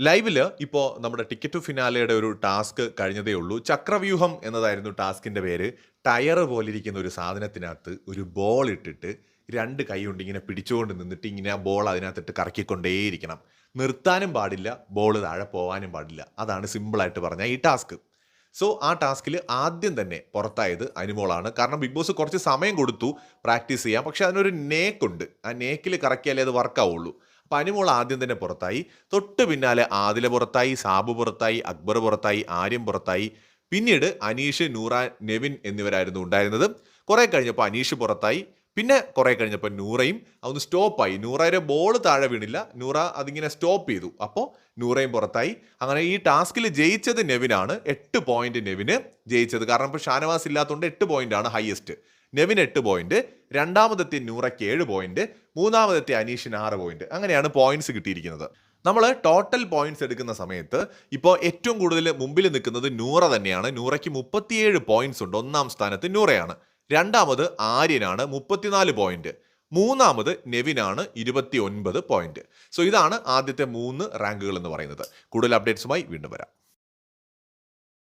ലൈവിൽ ഇപ്പോൾ നമ്മുടെ ടിക്കറ്റ് ടു ഫിനാലയുടെ ഒരു ടാസ്ക് കഴിഞ്ഞതേ ഉള്ളൂ. ചക്രവ്യൂഹം എന്നതായിരുന്നു ടാസ്കിന്റെ പേര്. ടയർ പോലിരിക്കുന്ന ഒരു സാധനത്തിനകത്ത് ഒരു ബോൾ ഇട്ടിട്ട് രണ്ട് കൈ കൊണ്ട് ഇങ്ങനെ പിടിച്ചുകൊണ്ട് നിന്നിട്ട് ഇങ്ങനെ ആ ബോൾ അതിനകത്തിട്ട് കറക്കിക്കൊണ്ടേയിരിക്കണം. നിർത്താനും പാടില്ല ബോൾ താഴെ പോകാനും പാടില്ല. അതാണ് സിമ്പിളായിട്ട് പറഞ്ഞ ഈ ടാസ്ക്. സോ ആ ടാസ്കിൽ ആദ്യം തന്നെ പുറത്തായത് അനുമോളാണ്. കാരണം ബിഗ് ബോസ് കുറച്ച് സമയം കൊടുത്തു പ്രാക്ടീസ് ചെയ്യാം പക്ഷെ അതിനൊരു നേക്കുണ്ട്. ആ നേക്കിൽ കറക്കിയാലേ അത് വർക്കാവുള്ളൂ അപ്പം അനുമോൾ ആദ്യം തന്നെ പുറത്തായി. തൊട്ട് പിന്നാലെ ആദില പുറത്തായി സാബു പുറത്തായി അക്ബർ പുറത്തായി ആര്യം പുറത്തായി. പിന്നീട് അനീഷ് നൂറ നെവിൻ എന്നിവരായിരുന്നു ഉണ്ടായിരുന്നത്. കുറെ കഴിഞ്ഞപ്പോൾ അനീഷ് പുറത്തായി. പിന്നെ കുറെ കഴിഞ്ഞപ്പോൾ നൂറയും അതൊന്ന് സ്റ്റോപ്പായി. നൂറയുടെ ബോൾ താഴെ വീണില്ല. നൂറ അതിങ്ങനെ സ്റ്റോപ്പ് ചെയ്തു. അപ്പോൾ നൂറയും പുറത്തായി. അങ്ങനെ ഈ ടാസ്കിൽ ജയിച്ചത് നെവിനാണ്. എട്ട് പോയിന്റ് നെവിന് ജയിച്ചത്. കാരണം ഇപ്പോൾ ഷാനവാസ് ഇല്ലാത്തതുകൊണ്ട് എട്ട് ആണ് ഹയസ്റ്റ് നെവിൻ എട്ട് പോയിന്റ് രണ്ടാമതെത്തി നൂറയ്ക്ക് ഏഴ് പോയിന്റ് മൂന്നാമതെത്തിയ അനീഷിന് ആറ് പോയിന്റ് അങ്ങനെയാണ് പോയിന്റ്സ് കിട്ടിയിരിക്കുന്നത്. നമ്മൾ ടോട്ടൽ പോയിന്റ്സ് എടുക്കുന്ന സമയത്ത് ഇപ്പോൾ ഏറ്റവും കൂടുതൽ മുമ്പിൽ നിൽക്കുന്നത് നൂറ തന്നെയാണ്. നൂറയ്ക്ക് മുപ്പത്തിയേഴ് പോയിന്റ്സ് ഉണ്ട്. ഒന്നാം സ്ഥാനത്ത് നൂറയാണ്. രണ്ടാമത് ആര്യനാണ് മുപ്പത്തിനാല് പോയിന്റ് മൂന്നാമത് നെവിനാണ് ഇരുപത്തി ഒൻപത് പോയിന്റ് സോ ഇതാണ് ആദ്യത്തെ മൂന്ന് റാങ്കുകൾ എന്ന് പറയുന്നത്. കൂടുതൽ അപ്ഡേറ്റ്സുമായി വീണ്ടും വരാം.